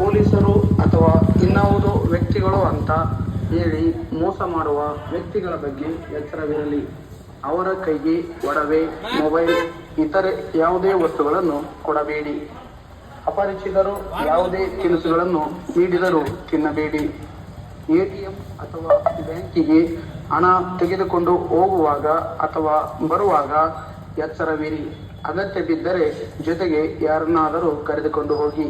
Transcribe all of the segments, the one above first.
ಪೊಲೀಸರು ಅಥವಾ ಇನ್ನಾವುದೋ ವ್ಯಕ್ತಿಗಳು ಅಂತ ಹೇಳಿ ಮೋಸ ಮಾಡುವ ವ್ಯಕ್ತಿಗಳ ಬಗ್ಗೆ ಎಚ್ಚರವಿರಲಿ. ಅವರ ಕೈಗೆ ಒಡವೆ, ಮೊಬೈಲ್, ಇತರೆ ಯಾವುದೇ ವಸ್ತುಗಳನ್ನು ಕೊಡಬೇಡಿ. ಅಪರಿಚಿತರು ಯಾವುದೇ ತಿನಿಸುಗಳನ್ನು ನೀಡಿದರೂ ತಿನ್ನಬೇಡಿ. ಎಟಿಎಂ ಅಥವಾ ಬ್ಯಾಂಕಿಗೆ ಹಣ ತೆಗೆದುಕೊಂಡು ಹೋಗುವಾಗ ಅಥವಾ ಬರುವಾಗ ಎಚ್ಚರವಿರಿ. ಅಗತ್ಯ ಬಿದ್ದರೆ ಜೊತೆಗೆ ಯಾರನ್ನಾದರೂ ಕರೆದುಕೊಂಡು ಹೋಗಿ.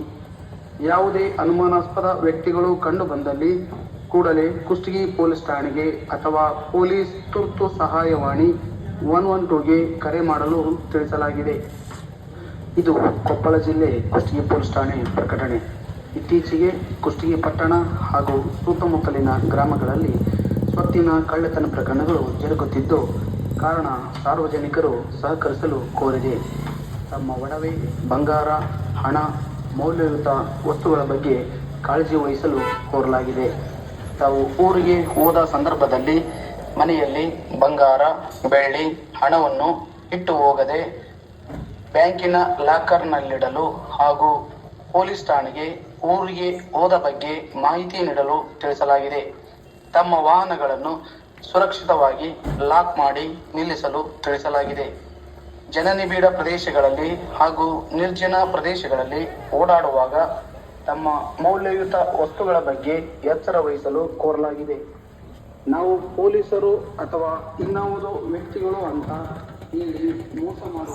ಯಾವುದೇ ಅನುಮಾನಾಸ್ಪದ ವ್ಯಕ್ತಿಗಳು ಕಂಡು ಬಂದಲ್ಲಿ ಕೂಡಲೇ ಕುಷ್ಟಗಿ ಪೊಲೀಸ್ ಠಾಣೆಗೆ ಅಥವಾ ಪೊಲೀಸ್ ತುರ್ತು ಸಹಾಯವಾಣಿ ಒನ್ ಒನ್ ಟೂಗೆ ಕರೆ ಮಾಡಲು ತಿಳಿಸಲಾಗಿದೆ. ಇದು ಕೊಪ್ಪಳ ಜಿಲ್ಲೆ ಕುಷ್ಟಗಿ ಪೊಲೀಸ್ ಠಾಣೆ ಪ್ರಕಟಣೆ. ಇತ್ತೀಚೆಗೆ ಕುಷ್ಟಗಿ ಪಟ್ಟಣ ಹಾಗೂ ಸುತ್ತಮುತ್ತಲಿನ ಗ್ರಾಮಗಳಲ್ಲಿ ಸ್ವತ್ತಿನ ಕಳ್ಳತನ ಪ್ರಕರಣಗಳು ಜರುಗುತ್ತಿದ್ದು, ಕಾರಣ ಸಾರ್ವಜನಿಕರು ಸಹಕರಿಸಲು ಕೋರಿದೆ. ತಮ್ಮ ಒಡವೆ, ಬಂಗಾರ, ಹಣ ಮೌಲ್ಯಯುತ ವಸ್ತುಗಳ ಬಗ್ಗೆ ಕಾಳಜಿ ವಹಿಸಲು ಕೋರಲಾಗಿದೆ. ತಾವು ಊರಿಗೆ ಹೋದ ಸಂದರ್ಭದಲ್ಲಿ ಮನೆಯಲ್ಲಿ ಬಂಗಾರ, ಬೆಳ್ಳಿ, ಹಣವನ್ನು ಇಟ್ಟು ಹೋಗದೆ ಬ್ಯಾಂಕಿನ ಲಾಕರ್ನಲ್ಲಿಡಲು ಹಾಗೂ ಪೊಲೀಸ್ ಠಾಣೆಗೆ ಊರಿಗೆ ಹೋದ ಬಗ್ಗೆ ಮಾಹಿತಿ ನೀಡಲು ತಿಳಿಸಲಾಗಿದೆ. ತಮ್ಮ ವಾಹನಗಳನ್ನು ಸುರಕ್ಷಿತವಾಗಿ ಲಾಕ್ ಮಾಡಿ ನಿಲ್ಲಿಸಲು ತಿಳಿಸಲಾಗಿದೆ. ಜನನಿಬಿಡ ಪ್ರದೇಶಗಳಲ್ಲಿ ಹಾಗೂ ನಿರ್ಜನ ಪ್ರದೇಶಗಳಲ್ಲಿ ಓಡಾಡುವಾಗ ತಮ್ಮ ಮೌಲ್ಯಯುತ ವಸ್ತುಗಳ ಬಗ್ಗೆ ಎಚ್ಚರ ವಹಿಸಲು ಕೋರಲಾಗಿದೆ. ನಾವು ಪೊಲೀಸರು ಅಥವಾ ಇನ್ನಾವುದೋ ವ್ಯಕ್ತಿಗಳು ಅಂತ ಇಲ್ಲಿ ಮೋಸ ಮಾಡುವ